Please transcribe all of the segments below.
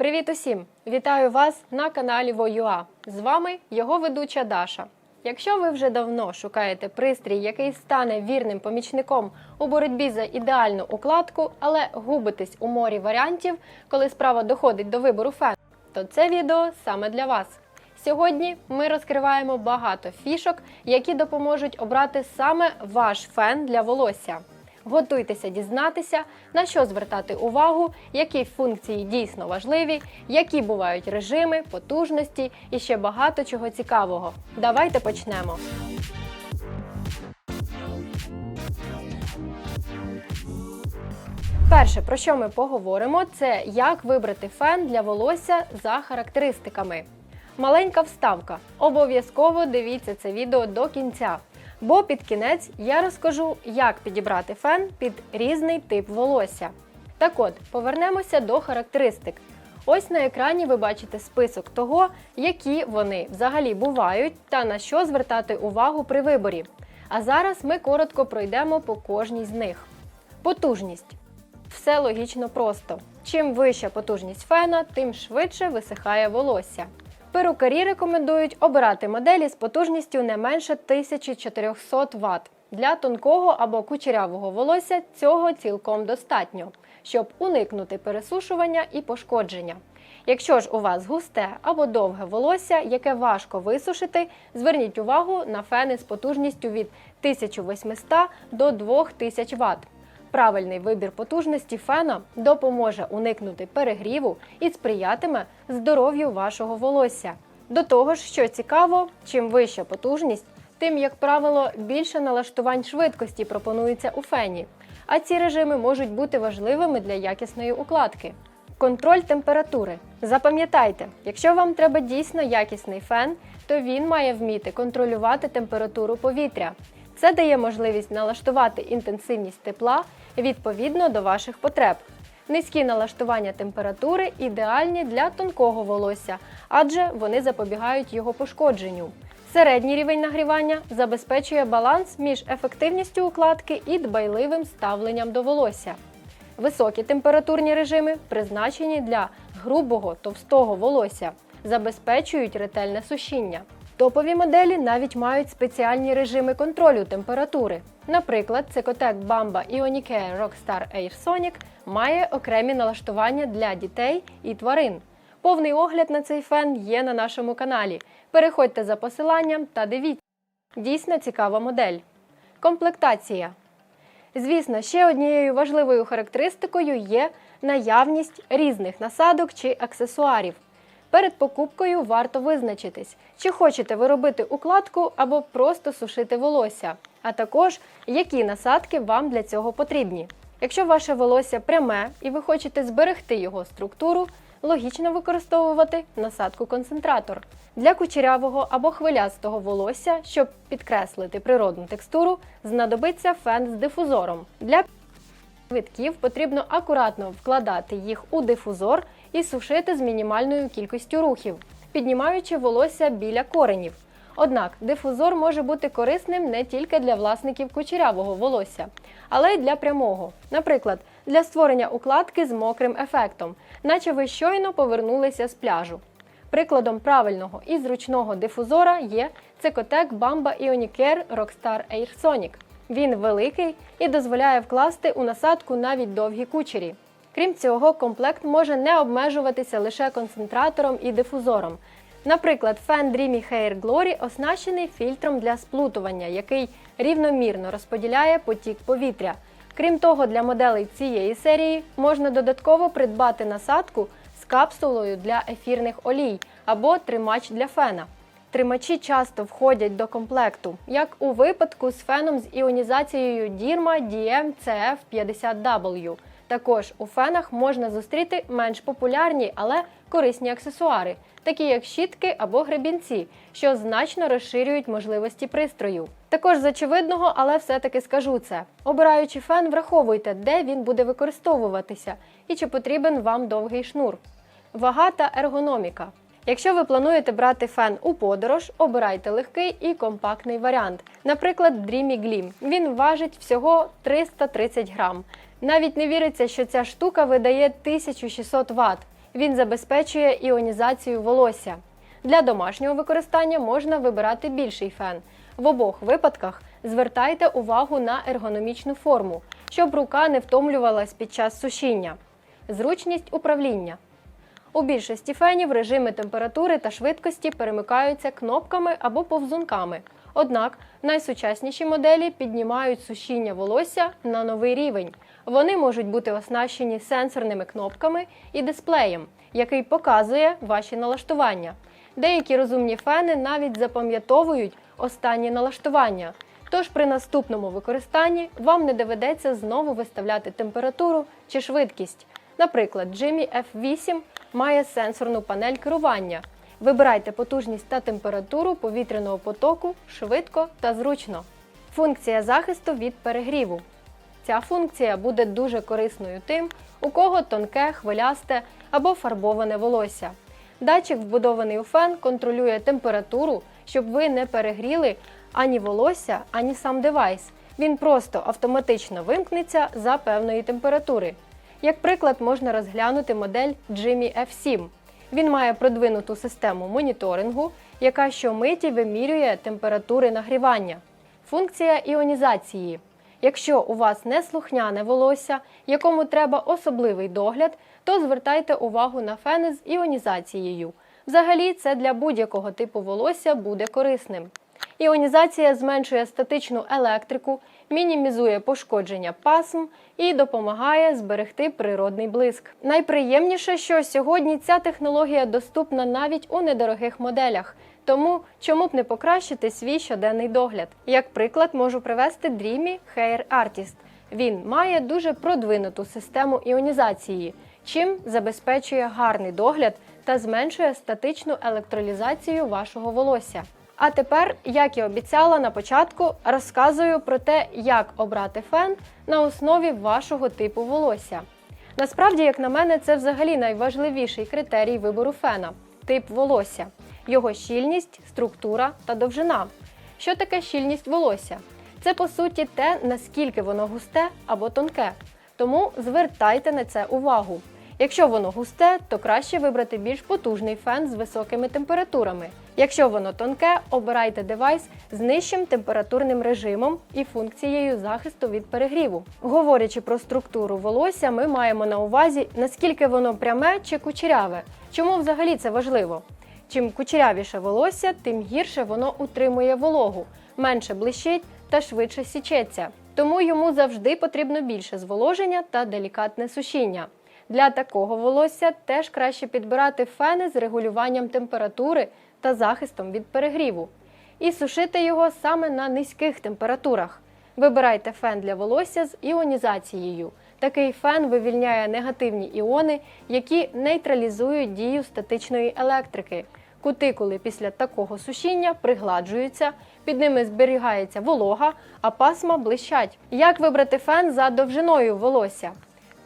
Привіт усім! Вітаю вас на каналі Воюа. З вами його ведуча Даша. Якщо ви вже давно шукаєте пристрій, який стане вірним помічником у боротьбі за ідеальну укладку, але губитесь у морі варіантів, коли справа доходить до вибору фен, то це відео саме для вас. Сьогодні ми розкриваємо багато фішок, які допоможуть обрати саме ваш фен для волосся. Готуйтеся дізнатися, на що звертати увагу, які функції дійсно важливі, які бувають режими, потужності і ще багато чого цікавого. Давайте почнемо. Перше, про що ми поговоримо, це як вибрати фен для волосся за характеристиками. Маленька вставка. Обов'язково дивіться це відео до кінця. Бо під кінець я розкажу, як підібрати фен під різний тип волосся. Так от, повернемося до характеристик. Ось на екрані ви бачите список того, які вони взагалі бувають та на що звертати увагу при виборі. А зараз ми коротко пройдемо по кожній з них. Потужність. Все логічно просто. Чим вища потужність фена, тим швидше висихає волосся. Перукарі рекомендують обирати моделі з потужністю не менше 1400 Вт. Для тонкого або кучерявого волосся цього цілком достатньо, щоб уникнути пересушування і пошкодження. Якщо ж у вас густе або довге волосся, яке важко висушити, зверніть увагу на фени з потужністю від 1800 до 2000 Вт. Правильний вибір потужності фена допоможе уникнути перегріву і сприятиме здоров'ю вашого волосся. До того ж, що цікаво, чим вища потужність, тим, як правило, більше налаштувань швидкості пропонується у фені. А ці режими можуть бути важливими для якісної укладки. Контроль температури. Запам'ятайте, якщо вам треба дійсно якісний фен, то він має вміти контролювати температуру повітря. Це дає можливість налаштувати інтенсивність тепла відповідно до ваших потреб. Низькі налаштування температури ідеальні для тонкого волосся, адже вони запобігають його пошкодженню. Середній рівень нагрівання забезпечує баланс між ефективністю укладки і дбайливим ставленням до волосся. Високі температурні режими призначені для грубого товстого волосся, забезпечують ретельне сушіння. Топові моделі навіть мають спеціальні режими контролю температури. Наприклад, Cecotec Bamba Ionicare Rockstar Air Sonic має окремі налаштування для дітей і тварин. Повний огляд на цей фен є на нашому каналі. Переходьте за посиланням та дивіться. Дійсно цікава модель. Комплектація. Звісно, ще однією важливою характеристикою є наявність різних насадок чи аксесуарів. Перед покупкою варто визначитись, чи хочете ви робити укладку або просто сушити волосся, а також які насадки вам для цього потрібні. Якщо ваше волосся пряме і ви хочете зберегти його структуру, логічно використовувати насадку концентратор. Для кучерявого або хвилястого волосся, щоб підкреслити природну текстуру, знадобиться фен з дифузором. Для витків потрібно акуратно вкладати їх у дифузор і сушити з мінімальною кількістю рухів, піднімаючи волосся біля коренів. Однак дифузор може бути корисним не тільки для власників кучерявого волосся, але й для прямого. Наприклад, для створення укладки з мокрим ефектом, наче ви щойно повернулися з пляжу. Прикладом правильного і зручного дифузора є Cecotec Bamba Ionicare Rockstar Air Sonic. Він великий і дозволяє вкласти у насадку навіть довгі кучері. Крім цього, комплект може не обмежуватися лише концентратором і дифузором. Наприклад, фен Dreamy Hair Glory оснащений фільтром для сплутування, який рівномірно розподіляє потік повітря. Крім того, для моделей цієї серії можна додатково придбати насадку з капсулою для ефірних олій або тримач для фена. Тримачі часто входять до комплекту, як у випадку з феном з іонізацією Dirma DM-CF50W. Також у фенах можна зустріти менш популярні, але корисні аксесуари, такі як щітки або гребінці, що значно розширюють можливості пристрою. Також з очевидного, але все-таки скажу це. Обираючи фен, враховуйте, де він буде використовуватися і чи потрібен вам довгий шнур. Вага та ергономіка. Якщо ви плануєте брати фен у подорож, обирайте легкий і компактний варіант. Наприклад, Dreamy Gleam. Він важить всього 330 грам. Навіть не віриться, що ця штука видає 1600 Вт. Він забезпечує іонізацію волосся. Для домашнього використання можна вибирати більший фен. В обох випадках звертайте увагу на ергономічну форму, щоб рука не втомлювалась під час сушіння. Зручність управління. У більшості фенів режими температури та швидкості перемикаються кнопками або повзунками. Однак найсучасніші моделі піднімають сушіння волосся на новий рівень. Вони можуть бути оснащені сенсорними кнопками і дисплеєм, який показує ваші налаштування. Деякі розумні фени навіть запам'ятовують останні налаштування. Тож при наступному використанні вам не доведеться знову виставляти температуру чи швидкість. Наприклад, Jimmy F8 має сенсорну панель керування. Вибирайте потужність та температуру повітряного потоку швидко та зручно. Функція захисту від перегріву. Ця функція буде дуже корисною тим, у кого тонке, хвилясте або фарбоване волосся. Датчик, вбудований у фен, контролює температуру, щоб ви не перегріли ані волосся, ані сам девайс. Він просто автоматично вимкнеться за певної температури. Як приклад, можна розглянути модель Jimmy F7. Він має продвинуту систему моніторингу, яка щомиті вимірює температури нагрівання. Функція іонізації. Якщо у вас неслухняне волосся, якому треба особливий догляд, то звертайте увагу на фени з іонізацією. Взагалі, це для будь-якого типу волосся буде корисним. Іонізація зменшує статичну електрику, мінімізує пошкодження пасм і допомагає зберегти природний блиск. Найприємніше, що сьогодні ця технологія доступна навіть у недорогих моделях. Тому чому б не покращити свій щоденний догляд? Як приклад, можу привести Dreamy Hair Artist. Він має дуже продвинуту систему іонізації, чим забезпечує гарний догляд та зменшує статичну електролізацію вашого волосся. А тепер, як і обіцяла на початку, розказую про те, як обрати фен на основі вашого типу волосся. Насправді, як на мене, це взагалі найважливіший критерій вибору фена тип волосся, його щільність, структура та довжина. Що таке щільність волосся? Це по суті те, наскільки воно густе або тонке. Тому звертайте на це увагу. Якщо воно густе, то краще вибрати більш потужний фен з високими температурами. Якщо воно тонке, обирайте девайс з нижчим температурним режимом і функцією захисту від перегріву. Говорячи про структуру волосся, ми маємо на увазі, наскільки воно пряме чи кучеряве. Чому взагалі це важливо? Чим кучерявіше волосся, тим гірше воно утримує вологу, менше блищить та швидше січеться. Тому йому завжди потрібно більше зволоження та делікатне сушіння. Для такого волосся теж краще підбирати фени з регулюванням температури та захистом від перегріву. І сушити його саме на низьких температурах. Вибирайте фен для волосся з іонізацією. Такий фен вивільняє негативні іони, які нейтралізують дію статичної електрики. Кутикули після такого сушіння пригладжуються, під ними зберігається волога, а пасма блищать. Як вибрати фен за довжиною волосся?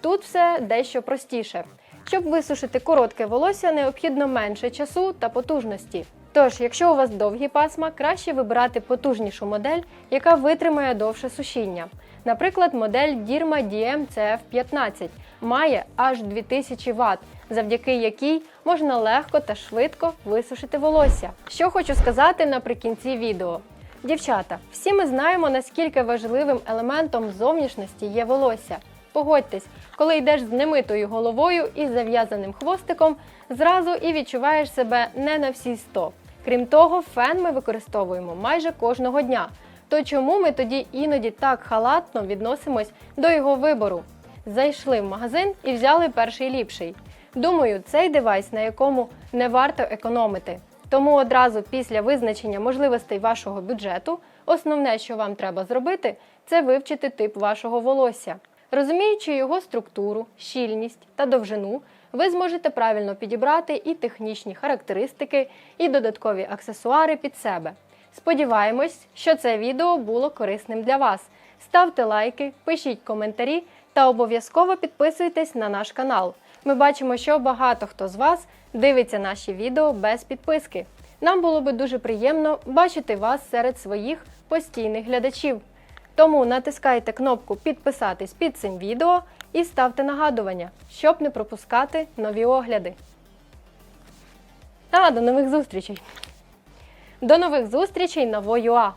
Тут все дещо простіше. Щоб висушити коротке волосся, необхідно менше часу та потужності. Тож, якщо у вас довгі пасма, краще вибирати потужнішу модель, яка витримає довше сушіння. Наприклад, модель Dirma DM CF15 має аж 2000 Вт, завдяки якій можна легко та швидко висушити волосся. Що хочу сказати наприкінці відео. Дівчата, всі ми знаємо, наскільки важливим елементом зовнішності є волосся. Погодьтесь, коли йдеш з немитою головою і зав'язаним хвостиком, зразу і відчуваєш себе не на всі 100. Крім того, фен ми використовуємо майже кожного дня. То чому ми тоді іноді так халатно відносимось до його вибору? Зайшли в магазин і взяли перший ліпший. Думаю, цей девайс, на якому не варто економити. Тому одразу після визначення можливостей вашого бюджету, основне, що вам треба зробити, це вивчити тип вашого волосся. Розуміючи його структуру, щільність та довжину, ви зможете правильно підібрати і технічні характеристики, і додаткові аксесуари під себе. Сподіваємось, що це відео було корисним для вас. Ставте лайки, пишіть коментарі та обов'язково підписуйтесь на наш канал. Ми бачимо, що багато хто з вас дивиться наші відео без підписки. Нам було би дуже приємно бачити вас серед своїх постійних глядачів. Тому натискайте кнопку підписатись під цим відео і ставте нагадування, щоб не пропускати нові огляди. Та до нових зустрічей! До нових зустрічей на ВОЮА!